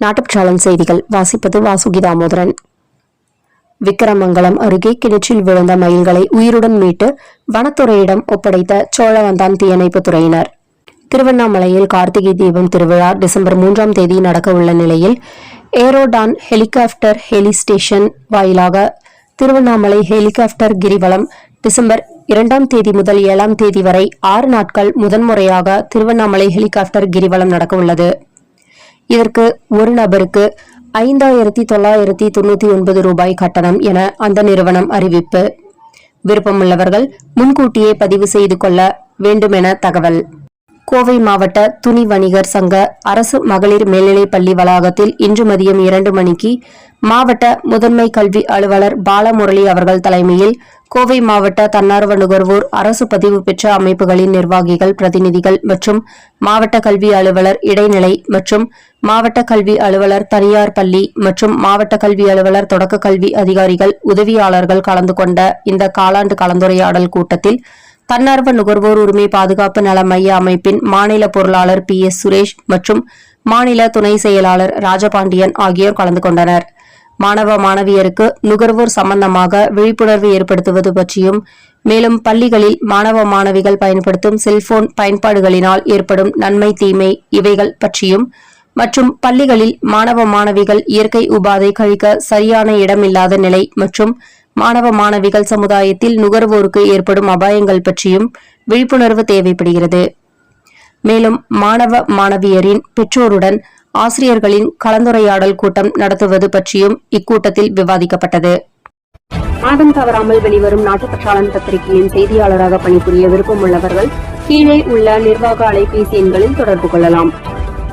நாட்டுச்சாளன் செய்திகள். வாசிப்பது வாசுகி தாமோதரன். விக்கிரமங்கலம் அருகே கிணற்றில் விழுந்த மயில்களை உயிருடன் மீட்டு வனத்துறையிடம் ஒப்படைத்த சோழவந்தான் தீயணைப்பு துறையினர். திருவண்ணாமலையில் கார்த்திகை தீபம் திருவிழா டிசம்பர் மூன்றாம் தேதி நடக்கவுள்ள நிலையில் ஏரோடான் ஹெலிகாப்டர் ஹெலி ஸ்டேஷன் வாயிலாக திருவண்ணாமலை ஹெலிகாப்டர் கிரிவலம் டிசம்பர் இரண்டாம் தேதி முதல் ஏழாம் தேதி வரை ஆறு நாட்கள் முதன்முறையாக திருவண்ணாமலை ஹெலிகாப்டர் கிரிவலம் நடக்கவுள்ளது இதற்கு ஒரு நபருக்கு ஐந்தாயிரத்தி தொள்ளாயிரத்தி தொண்ணூற்றி ஒன்பது ரூபாய் கட்டணம் என அந்த நிறுவனம் அறிவிப்பு. விருப்பமுள்ளவர்கள் முன்கூட்டியே பதிவு செய்து கொள்ள வேண்டுமென தகவல். கோவை மாவட்ட துணி வணிகர் சங்க அரசு மகளிர் மேல்நிலைப் பள்ளி வளாகத்தில் இன்று மதியம் இரண்டு மணிக்கு மாவட்ட முதன்மை கல்வி அலுவலர் பாலமுரளி அவர்கள் தலைமையில் கோவை மாவட்ட தன்னார்வ நுகர்வோர் அரசு பதிவு பெற்ற அமைப்புகளின் நிர்வாகிகள் பிரதிநிதிகள் மற்றும் மாவட்ட கல்வி அலுவலர் இடைநிலை மற்றும் மாவட்ட கல்வி அலுவலர் தனியார் பள்ளி மற்றும் மாவட்ட கல்வி அலுவலர் தொடக்க கல்வி அதிகாரிகள் உதவியாளர்கள் கலந்து கொண்ட இந்த காலாண்டு கலந்துரையாடல் கூட்டத்தில் தன்னார்வ நுகர்வோர் உரிமை பாதுகாப்பு நல மைய அமைப்பின் மாநில பொருளாளர் பி எஸ் சுரேஷ் மற்றும் மாநில துணை செயலாளர் ராஜபாண்டியன் ஆகியோர் கலந்து கொண்டனர். மாணவ மாணவியருக்கு நுகர்வோர் சம்பந்தமாக விழிப்புணர்வு ஏற்படுத்துவது பற்றியும் மேலும் பள்ளிகளில் மாணவ மாணவிகள் பயன்படுத்தும் செல்போன் பயன்பாடுகளினால் ஏற்படும் நன்மை தீமை இவைகள் பற்றியும் மற்றும் பள்ளிகளில் மாணவ மாணவிகள் இயற்கை உபாதை கழிக்க சரியான இடமில்லாத நிலை மற்றும் மாணவ மாணவிகள் சமுதாயத்தில் நுகர்வோருக்கு ஏற்படும் அபாயங்கள் பற்றியும் விழிப்புணர்வு தேவைப்படுகிறது. மேலும் மாணவ மாணவியரின் பெற்றோருடன் ஆசிரியர்களின் கலந்துரையாடல் கூட்டம் நடத்துவது பற்றியும் இக்கூட்டத்தில் விவாதிக்கப்பட்டது. மாதம் தவறாமல் வெளிவரும் நாட்டுப்பற்றாளன் பத்திரிகையின் செய்தியாளராக பணிபுரிய விருப்பமுள்ளவர்கள் கீழே உள்ள நிர்வாக அலைபேசி எண்களில் தொடர்பு கொள்ளலாம்.